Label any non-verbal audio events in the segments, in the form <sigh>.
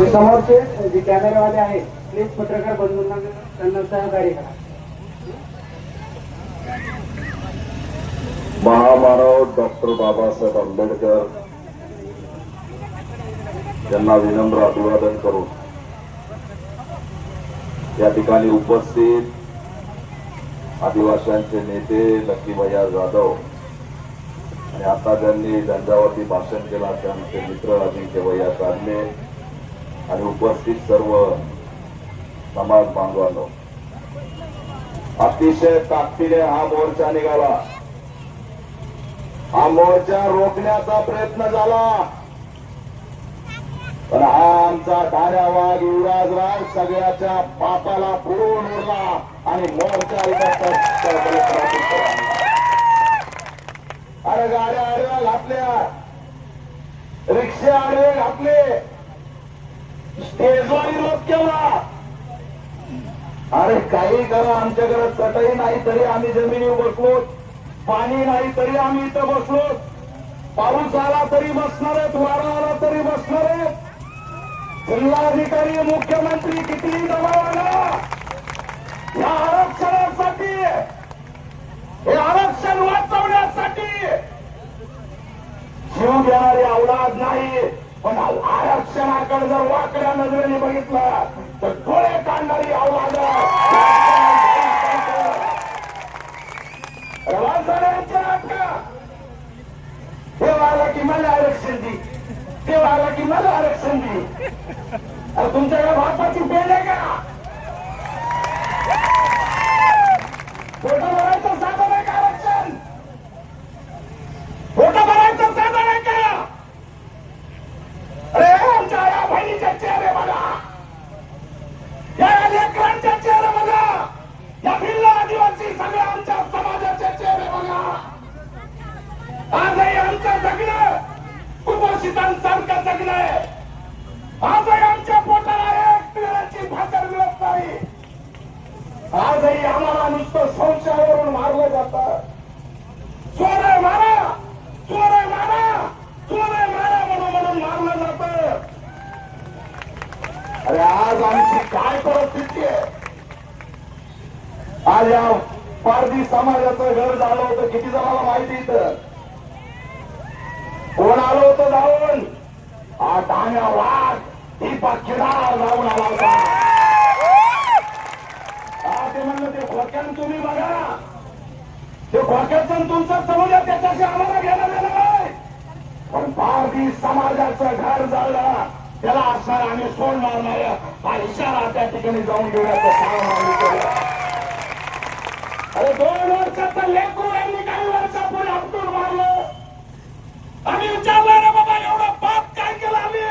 जे समोरचे जे कॅमेरावाले आहेत प्लीज पत्रकार बंधूंना त्यांना सहकार्य करा. महामानव डॉक्टर बाबासाहेब आंबेडकर यांना विनम्र अभिवादन करून या ठिकाणी उपस्थित आदिवासींचे नेते लक्कीभैया जाधव आणि आता ज्यांनी झंझावरती भाषण केला त्यांचे मित्र अजिंक्य भैया काढले आणि उपस्थित सर्व समाज बांधवांनो. अतिशय ताकदीने हा मोर्चा निघाला. हा मोर्चा रोखण्याचा प्रयत्न झाला. पण हा आमचा धाऱ्या वाघ युवराजराव सगळ्याच्या पापाला पुरून उरला आणि मोर्चा अरे गाड्या आडव्या घातल्या. रिक्षा आडवे घातले. स्टेजवर विरोध केला अरे काही करा आमच्याकडे चटई नाही तरी आम्ही जमिनीवर बसलो. पाणी नाही तरी आम्ही इथं बसलो. पाऊस आला तरी बसणार आहेत वारा आला तरी बसणार आहेत. जिल्हाधिकारी मुख्यमंत्री कितीही दबाव आला या आरक्षणासाठी हे आरक्षण वाचवण्यासाठी जीव घेणारी औलाद नाही. पण आरक्षणाकडे जर वाकड्या नजरेने बघितलं तर डोळे काढणारी आव्हान ते आला की मला आरक्षण दे. ते आला की मला आरक्षण दे. अरे तुमच्याकडे बापाची पेन आहे का फोटो भरायचं साधन आहे का आरक्षण फोटो भरायचं साधन आहे का अरे आमच्या या बहिणीचे चेहरे बघा या लेकरांचे चेहरे बघा या भिल्ल आदिवासी सगळ्या आमच्या समाजाचे चेहरे बघा आजही आमचं जगणं कुपोषितांसारखं जगणं आहे आजही आमच्या पोटाला एक पिळाची भाकर मिळत नाही आजही आम्हाला नुसतं संशयावरून मारलं जातं चोरे मारा चोरे मारा चोरे मारा म्हणून म्हणून मारलं जात अरे आज आमची काय परिस्थिती आहे आज या पारधी समाजाचं घर झालं होतं. किती जणांना माहिती इथं? कोण आलं होतं जाऊन? हा धान्या वाघ दीपक किडा जाऊन आला होता. ते म्हणलं ते खोक्यान तुम्ही बघा. ते खोक्याचं तुमचं समज त्याच्याशी आम्हाला घेणं देणं नाही पण पारधी समाजाचं घर झालं. त्याला असणार आम्ही सोडणार नाही. हा इशारा त्या ठिकाणी जाऊन घेण्याचं काम अरे दोन वर्षाचा लेकरू यांनी काही वर्षापूर्वी आपटून मारलं आम्ही विचारलं रे बाबा एवढं पाप काय केला आम्ही?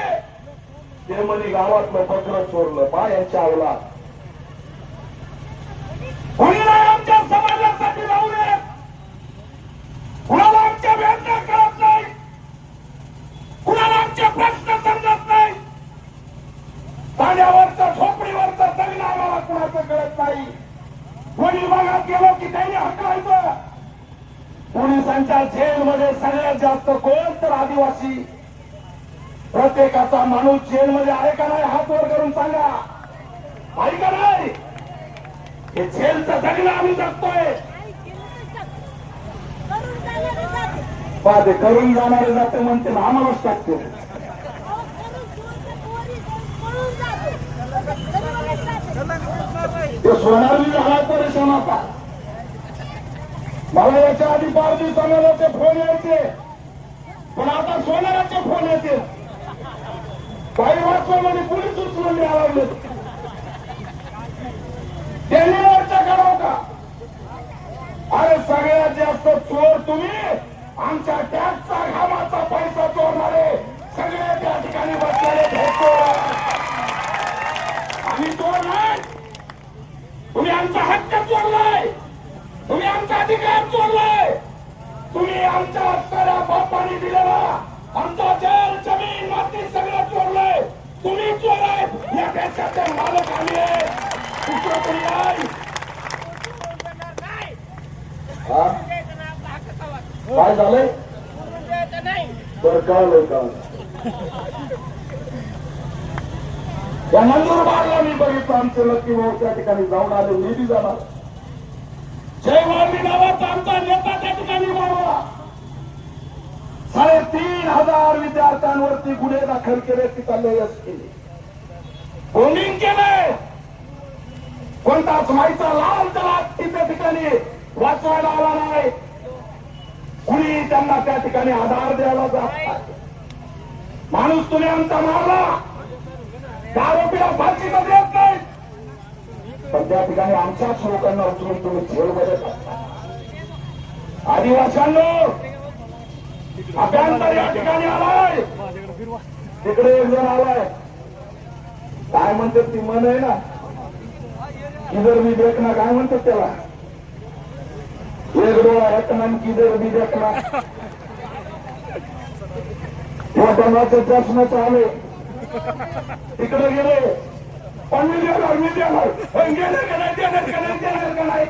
ते म्हणे गावातलं पत्र चोरलं पा यांच्या आवला कोणी नाही आमच्या समाजासाठी राहू नये कुणाला आमच्या वेदना कळत नाही कुणाला आमचे प्रश्न समजत नाही पाण्यावरचं झोपडीवरचं जगणं आम्हाला कुणाचं कळत नाही गेलो की त्यांनी हकलायचं? पोलिसांच्या जेलमध्ये सगळ्यात जास्त कोण तर आदिवासी? प्रत्येकाचा माणूस जेलमध्ये आहे का नाही हात वर करून सांगा. आहे का नाही? हे जेलचं जगणं आम्ही जगतोय. पाहते करून जाणारे जाते म्हणते आम्हालाच टाकते ते सोनारली झाला परेशान आता मला याच्या आधी पाच दिवसांना फोन यायचे. पण आता सोनाराचे फोन येते. काही वाचवामध्ये पोलीस उचलून द्यायला लागले त्यांनी चर्चा करावं का अरे सगळ्यात जास्त चोर तुम्ही. आमच्या टॅक्सचा घामाचा पैसा चोरणारे सगळे त्या ठिकाणी बसलेले भेटतो. आम्ही चोर नाही. तुम्ही आमचा अधिकार चोरलाय तुम्ही आमच्या हक्काला बापाने दिलेला. आमचा जल जमीन माती सगळं चोरलंय तुम्ही चोर या देशाचे मालक आम्ही आहे. दुसरं कोणी नाही. काय झालंय? बरं कळलं का नंदुरबारला मी बघितलं. आमचे लक्की भाऊ त्या ठिकाणी जाऊन आले. मी बी जाणार. जयवाणी नावाचा आमचा नेता त्या ठिकाणी मारला साडेतीन हजार विद्यार्थ्यांवरती गुन्हे दाखल केले तिथले यश केले बोलिंग केले. कोणताच माईचा लाल त्याला तिथे ठिकाणी वाचवायला आला नाही. कुणी त्यांना त्या ठिकाणी आधार द्यायला जात माणूस तुम्ही आमचा मारला. त्या आरोपीला फाशीचा देत नाही पण त्या ठिकाणी आमच्याच लोकांना उचलून तुम्ही जेलमध्ये टाकता आदिवासांनो अभ्यंतर या ठिकाणी आलाय. तिकडे एक जण आलाय. काय म्हणतात ती मन आहे ना? किदर मी देखना काय म्हणतात त्याला? एक डोळा ऐकना आणि किदर मी देखना मोठ्याचं चष्माच आले तिकडे गेले. मी देणार मी देणार पण का नाही देणार का नाही देणार का नाही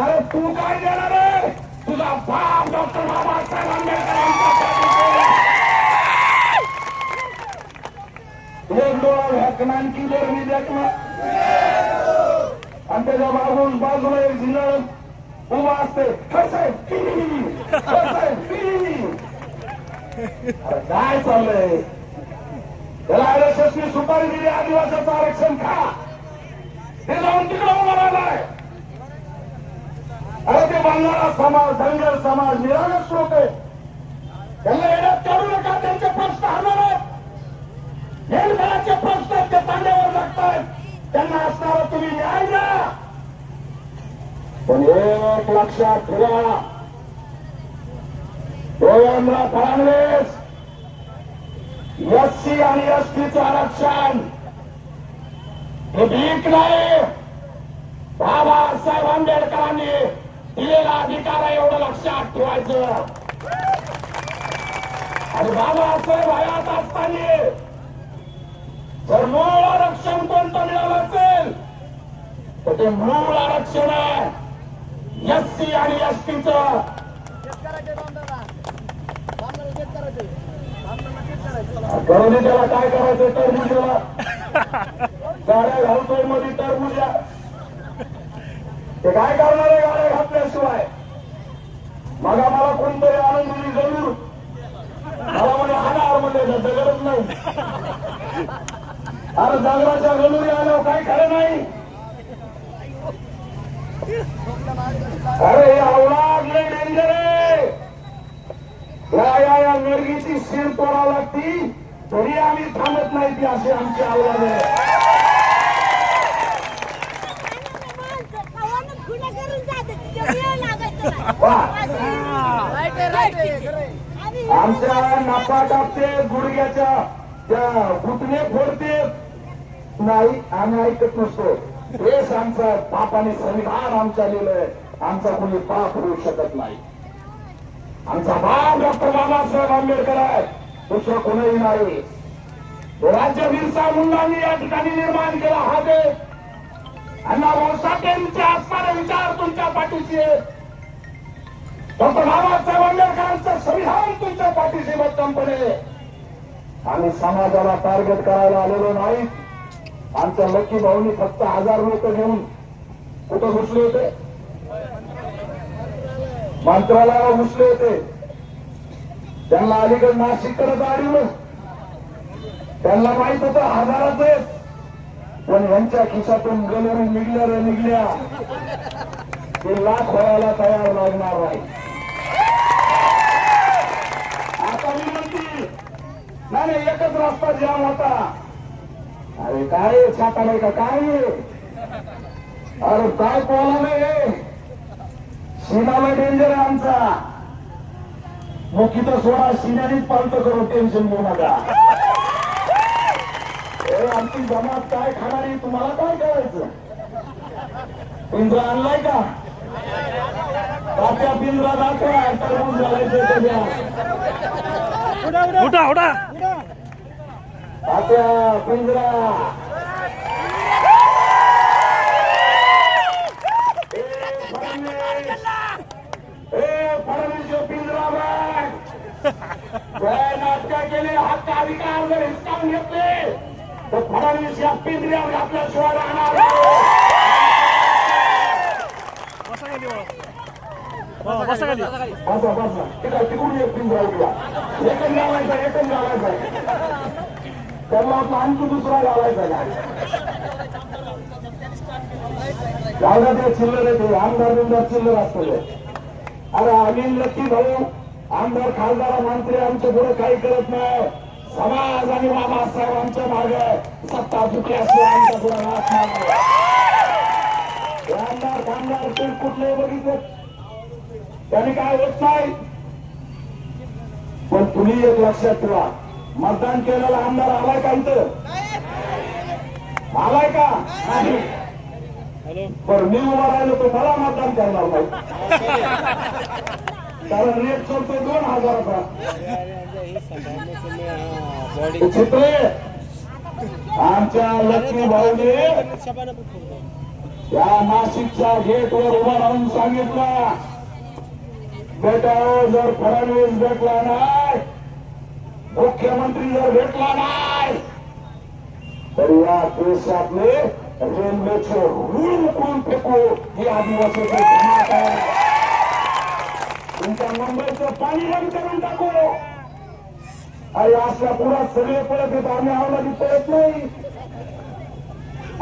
अरे तू काय देणार आहे तुझा बाप डॉक्टर बाबासाहेब आंबेडकर एक डोळा व्याकना आणि देखना आणि त्याच्या बाजून बाजूला एक उभा असते काय चाललंय त्याला आरएसएसनी सुपारी दिली आदिवासाचं आरक्षण खा. ते जाऊन तिकडे उभा राहिलाय. अरे ते बंजारा समाज धनगर समाज निरागस लोक आहे त्यांना येण्यात काढू नका त्यांचे प्रश्न हरणार आहेत. हेलमेलाचे प्रश्न ते तांड्यावर लागतात त्यांना असणारा तुम्ही न्याय द्या. पण एक लक्षात ठेवा. देवेंद्र फडणवीस एससी आणि एस टीचं आरक्षण. हे भीक नाही. बाबासाहेब आंबेडकरांनी दिलेला अधिकार आहे एवढं लक्षात ठेवायचं. आणि बाबासाहेब हयात असताना जर मूळ आरक्षण कोणतं मिळालं असेल तर ते मूळ आरक्षण आहे. एससी आणि एसटीचं. करून त्याला काय करायचं? टरबुजाला गाड्या घालतोयमध्ये टरबुजा ते काय करणार आहे गाड्या घातल्याशिवाय? मग आम्हाला कोणतरी आणून दिली जरूर. मला म्हणे हाणार म्हणजे गरज नाही. अरे जागराच्या गलुरी आल्यावर काय खरं नाही? अरे हे अवलाद लय डेंजर आहे या या या नरगीची शिर तोडा लागती तरी आम्ही थांबत नाही ती असे आमची अवलाद आहे. आमच्या नापा टाकते गुडघ्याच्या त्या घुटणे फोडते. नाही आम्ही ऐकत नसतो. हेच आमचा पापाने संविधान आमच्या लिहिलंय. आमचा कोणी पाप होऊ शकत नाही. आमचा बाप डॉक्टर बाबासाहेब आंबेडकर आहे. दुसरं कोणही नाही. राज्य बिरसा मुंडांनी या ठिकाणी निर्माण केला हा देश. अण्णाभाऊ साठेंचे असणारे विचार तुमच्या पाठीशी आहेत डॉक्टर बाबासाहेब आंबेडकरांचं संविधान तुमच्या पाठीशी भक्कमपणे आम्ही समाजाला टार्गेट करायला आलेलो नाही. आमच्या लकी भाऊनी फक्त हजार लोक घेऊन कुठं घुसले होते? मंत्रालयाला घुसले होते. त्यांना अलीकडे नाशिककडे गाडीवर त्यांना माहीत होतं हजाराच आहेत पण यांच्या खिशातून गलरी निघल्या रे निघल्या. ते लाख व्हायला तयार लागणार नाही आता मी नाही एकच रस्ता जाम होता. अरे काय छाता नाही का? काय अरे काय पोला नाही सीनाला डेंजर आहे आमचा. मुखी तर सोडा सिन्यानीच पालत करू टेन्शन घेऊ नका. आमची जमात काय खाणारी तुम्हाला काय करायचं? पिंजरा आणलाय का? पिंजरा दाखवा टरबूज घालायचं उठा पिंजरा ए, फडणवीस. ए, फडणवीस यो पिंजरा बघ काय हक्क अधिकार जर हिसकावून घेतले. तर फडणवीस या पिंजऱ्यावर आपल्याशिवाय राहणार तिकडून एक पिंजरा उठला एकच एकच त्याला आणखी दुसरा ते चिल्लर येते आमदार बिमदार चिल्लर असतो अरे आम्ही नक्की भाऊ आमदार खासदार मंत्री आमच्या पुढे काही करत नाही. समाज आणि बाबासाहेब आमच्या मागे सत्ता चुकली असली आमच्या पुढे. हे आमदार खासदार ते कुठले बघितले. त्यांनी काय होत नाही. पण तुम्ही एक लक्षात ठेवा. मतदान केलेला आमदार आलाय का इथं? आलाय का? नाही. पण मी उभा राहिलो तो मला मतदान करणार नाही. <laughs> कारण रेट चालतोय दोन हजाराचा हे चित्रे आमच्या लक्ष्मी भाऊने या नाशिकच्या गेटवर उभा राहून सांगितलं. बेटा जर फडणवीस भेटला नाही मुख्यमंत्री जर भेटला नाही तर या देशातले रेल्वेचे रूळ उकळून फेकू ही आहे. तुमच्या मुंबईचं पाणी बंद करून टाकू. अरे असल्या पुरा सगळे पडत येत आम्ही आवला पडत नाही.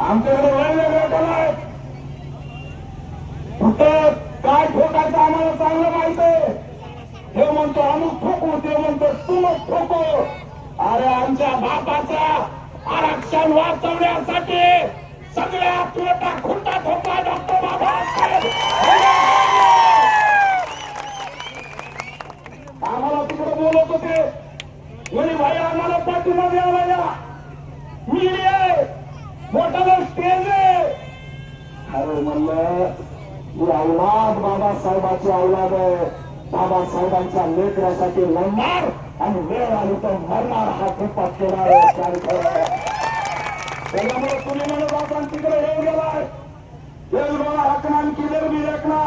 आमच्याकडे वेगवेगळ्या कला आहेत. कुठं काय ठोकायचं आम्हाला चांगलं माहीत आहे? हे म्हणतो अमुक ठोकू ते म्हणतो तुमक ठोकू अरे आमच्या बापाचा आरक्षण वाचवण्यासाठी सगळ्या मोठा खुंटा ठोकला डॉक्टर बाबासाहेब आम्हाला तिकडे बोलत होते म्हणे भाई आम्हाला पाठिंबा द्यावा या मीडिया आहे मोठा स्टेज आहे अरे म्हणलं ही औलाद बाबासाहेबाची औलाद आहे बाबासाहेबांच्या लेकरासाठी लढणार आणि वेळ आली तर मरणार हा खूपच केला त्याच्यामुळे तुम्ही म्हणत आपण तिकडे येऊन गेलाय येऊन मला हकना किलर मी रेखना.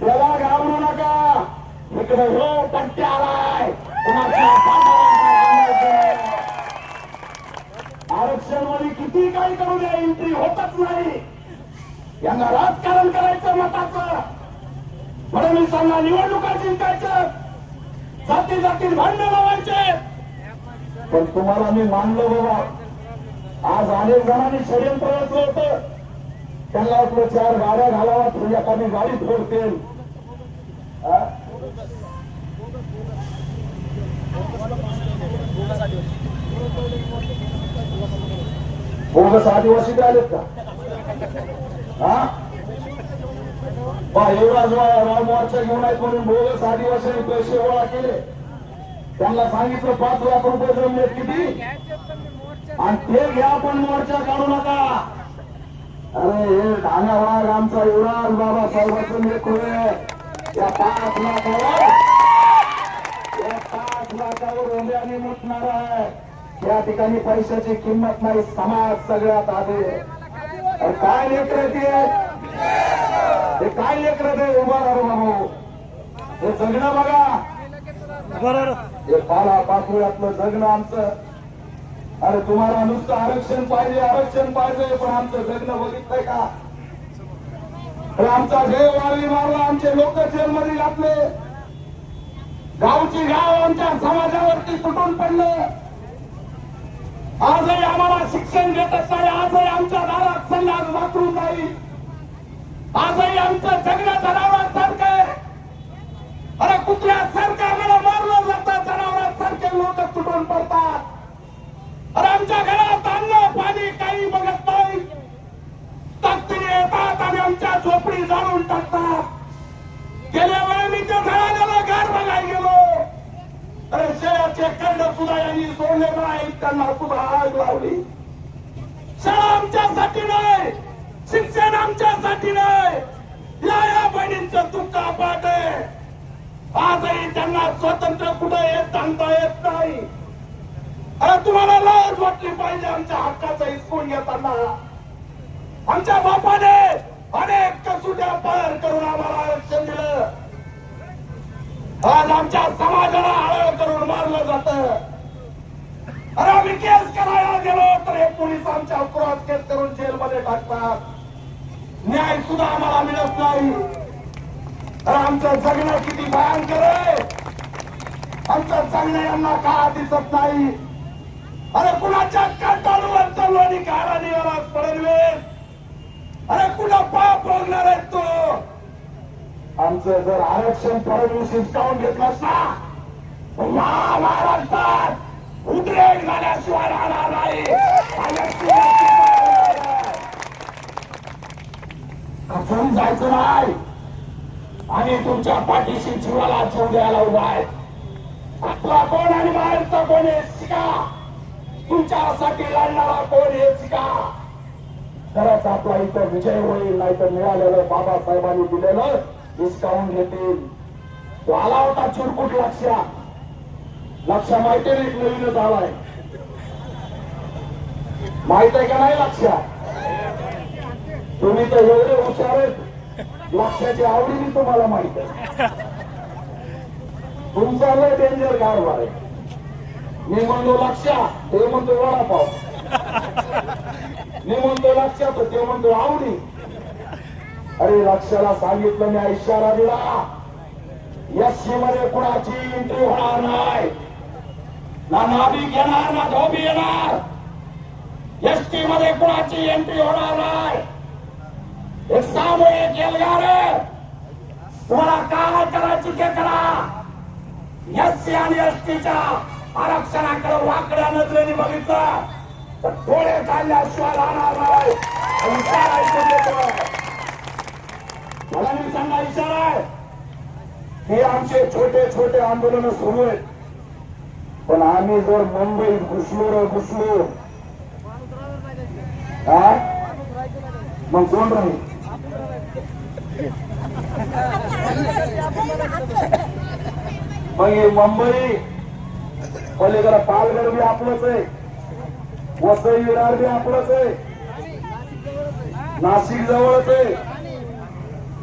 त्याला <laughs> घाबरू नका. इकडे हो पट्टे आलाय. आरक्षणमध्ये किती काही करू द्या एंट्री होतच नाही. यांना फडणवीसांना निवडणुका जिंकायच्या जाती जातील भांडण लावायचे. पण तुम्हाला मी मानलो बाबा आज अनेक जणांनी षडयंत्र रचलं होतं. त्यांना आपलं चार गाड्या घालावा तुझ्या कमी गाडी फोडतील. बोगस आदिवासी बी आलेत का? हा? बा एवढा जो राव मोर्चा घेऊन आहेत म्हणून बोगस आदिवासी पैसे गोळा केले. त्यांना सांगितलं पाच लाख रुपये जमले किती? आणि ते घ्या पण मोर्चा काढू नका. अरे हे ठाण्या आमचा युवराज बाबासाहेबाचं लेकरू आहे या पाच लाखावर या पाच लाखावर उद्याने मुटणार आहे. या ठिकाणी पैशाची किंमत नाही समाज सगळ्यात आधी. आहे. अरे काय लेकर ते हे काय लेकर ते उभा राहू बाबू हे जगणं बघा. बरोबर हे पाला पाचोळ्यातलं जगणं आमचं. अरे तुम्हाला नुसतं आरक्षण पाहिजे आरक्षण पाहिजे पण आमचं जगणं बघितलंय का? आमचा देव वाळवी मारला आमचे लोक जेलमध्ये घातले. गावची गाव आमच्या समाजावरती तुटून पडले. आजही आम्हाला शिक्षण घेतच नाही आजही आमच्या दारात संघात वापरून नाही आजही आमचं जगणं जनावरांसारखं आहे. अरे कुत्र्यासारखं आम्हाला मारलं जातं? जनावरांसारखे लोक तुटून पडतात. अरे आमच्या घरात अन्न पाणी काही बघत नाही. ताकदीने येतात आणि आमच्या झोपडी जाळून टाकतात. गेल्या वेळी मी त्या झाडाला घर बघायला गेलो. अरे शेळ्याचे कंड सुद्धा यांनी सोडले नाही त्यांना सुद्धा आग लावली. शाळा आमच्यासाठी नाही. शिक्षण आमच्यासाठी नाही. या या बहिणींचं दुःख अपाट आहे. आजही त्यांना स्वतंत्र कुठे येत आणता येत नाही. अरे तुम्हाला लाज वाटली पाहिजे आमच्या हक्काचा हिसकून घेताना. आमच्या बापाने अनेक कसुट्या पार करून आम्हाला आरक्षण दिलं. आज आमच्या समाजाला हळळ करून मारलं जात. अरे आम्ही केस करायला गेलो तर हे पोलीस आमच्या क्रॉस केस करून जेलमध्ये टाकतात. न्याय सुद्धा आम्हाला मिळत नाही. तर आमचं जगणं किती भयंकर आहे. आमचं जगणं यांना का दिसत नाही. अरे कुणाच्या कंटाळूवर चाललो आणि काळा निघाला फडणवीस अरे कुणा पाप बघणार आहे तो? आमचं जर आरक्षण फडणवीस हिसकावून घेतलंस ना तर महाराष्ट्रात उद्रेक झाल्याशिवाय राहणार नाही. खचून जायचं नाही. आणि तुमच्या पाठीशी जीवाला जीव द्यायला उभा आहे. आपला कोण आणि बाहेरचा कोण हे शिका. तुमच्यासाठी लढणारा कोण हे शिका. खरंच आपला इथं विजय होईल नाहीतर मिळालेलं बाबासाहेबांनी दिलेलं हिसकावून घेतील. तो आला होता चिरकुट लक्ष लक्ष माहिती नाही एक नवीनच आलाय. माहीत आहे का नाही लक्ष तुम्ही तर एवढे हुशार आहेत. लक्षाची आवडी तुम्हाला माहीत आहे. तुमचा लय डेंजर कारभार आहे. मी म्हणतो लक्षा ते म्हणतो वडापाव. मी म्हणतो लक्षात ते म्हणतो आवडी. अरे लक्षाला सांगितलं मी इशारा दिला यशी मध्ये कुणाची एंट्री होणार नाही. ना नाभिक येणार ना धोबी येणार. एसटी मध्ये कुणाची एंट्री होणार नाही. हे सामूहिक एल्गार तुम्हाला काय करायची ते करा. एससी आणि एसटीच्या आरक्षणाकडे वाकड्या नजरेने बघितलं. तर डोळे काढल्याशिवाय राहणार नाही. हा इशारा ऐकून घेतोय फडणवीसांना आहे. हे आमचे छोटे छोटे आंदोलन सुरू आहेत. पण आम्ही जर मुंबईत घुसलो र घुसलो मग कोण राहील? मग मुंबई पलीकडे पालघर बी आपलंच आहे वसई विरार बी आपलंच आहे नाशिक जवळच आहे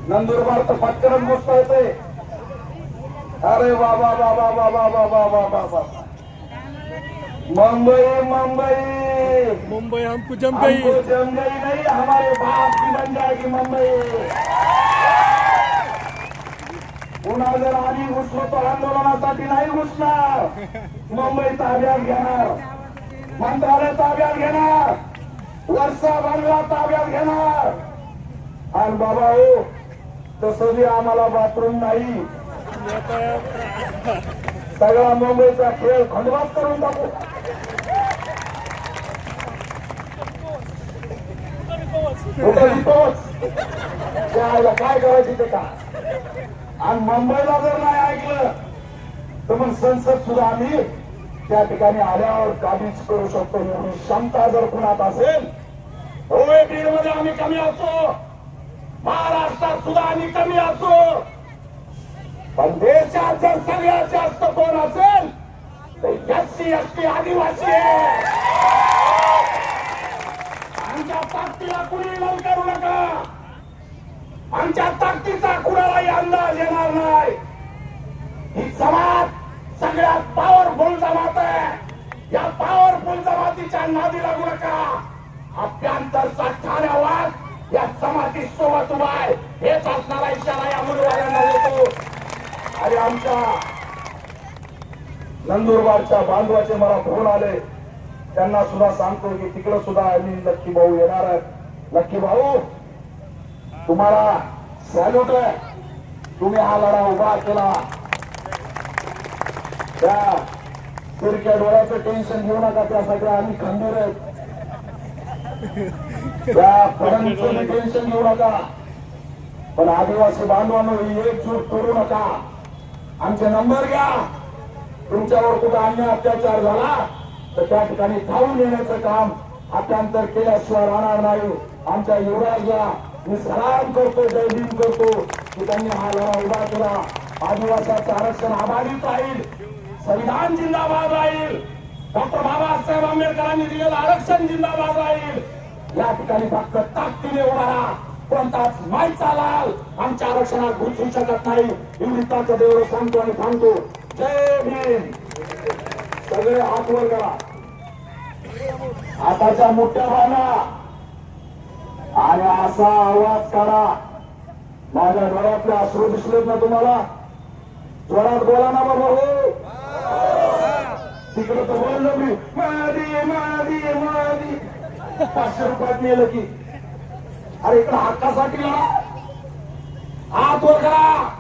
नंदुरबार तर पटकन गोष्ट येते अरे बाबा बाबा बाबा बाबा बाबा बाबा मुंबई मुंबई। मुंबई हमको जम गई हमको जम गई नहीं हमारे बाप की बन जाएगी मुंबई। पुन्हा जर आम्ही घुसलो तर आंदोलनासाठी नाही घुसणार। मुंबई ताब्यात घेणार। मंत्रालय ताब्यात घेणार। वर्षा बांगला ताब्यात घेणार। आणि बाबा हो तसं आम्हाला बाथरूम नाही। सगळा मुंबईचा खेळ खंडवास करून टाकू. काय करायची ते का? आणि मुंबईला जर नाही ऐकलं तर मग संसद सुद्धा आम्ही त्या ठिकाणी आल्यावर काबीज करू शकतो म्हणून क्षमता जर कुणात असेल होय बीडमध्ये आम्ही कमी असो महाराष्ट्रात सुद्धा आम्ही कमी असो पण देशात जर सगळ्यात जास्त कोण असेल तर एससी एसटी आदिवासी आमच्या ताकदीला कुणी लल करू नका. आमच्या ताकदीचा कुणालाही अंदाज येणार नाही. ही जमात सगळ्यात पॉवरफुल जमात आहे. या पॉवरफुल जमातीच्या नादी लागू नका. अभ्यंतरचा ठाण्यावाद या जमाती सोबत उभा आहे. हेच असणारा इशारा या मुलवाल्यांना देतो आणि आमच्या नंदुरबारच्या बांधवाचे मला फोन आले. त्यांना सुद्धा सांगतो की तिकडे सुद्धा आम्ही नक्की भाऊ येणार आहेत. नक्की भाऊ तुम्हाला सॅल्यूट आहे. तुम्ही हा लढा उभा केला. त्या तिरक्या डोळ्याचं टेन्शन घेऊ नका त्यासाठी आम्ही खंबीर आहेत. त्या फडणचं टेन्शन घेऊ नका. पण आदिवासी बांधवांनो एकजूट करू नका. आमचा नंबर घ्या. तुमच्यावर कुठं अन्य अत्याचार झाला तर त्या ठिकाणी धावून येण्याचं काम अत्यांतर केल्याशिवाय राहणार नाही. आमच्या युवराजला मी सलाम करतो जय भीम करतो की त्यांनी हा लढा उभा केला. आदिवासाचं आरक्षण अबाधित राहील. संविधान जिंदाबाद राहील. डॉक्टर बाबासाहेब आंबेडकरांनी दिलेलं आरक्षण जिंदाबाद राहील. या ठिकाणी फक्त ताकदीने उभा राहा कोणताच नाही चालाल. आमच्या आरक्षणात घुसू शकत नाही. एवढी ताकद सांगतो आणि सांगतो. जय भीम. सगळे हात वर करा. आताच्या मोठ्या बांधा आणि असा आवाज करा माझ्या डोळ्यातले अश्रू दिसलेत ना तुम्हाला? जोरात बोला ना बाबा हो. तिकडे तर बोललो मी. मादी मादी मादी. पाचशे रुपयात नेलं की. अरे इकडे हक्कासाठी लढा. हात वर करा.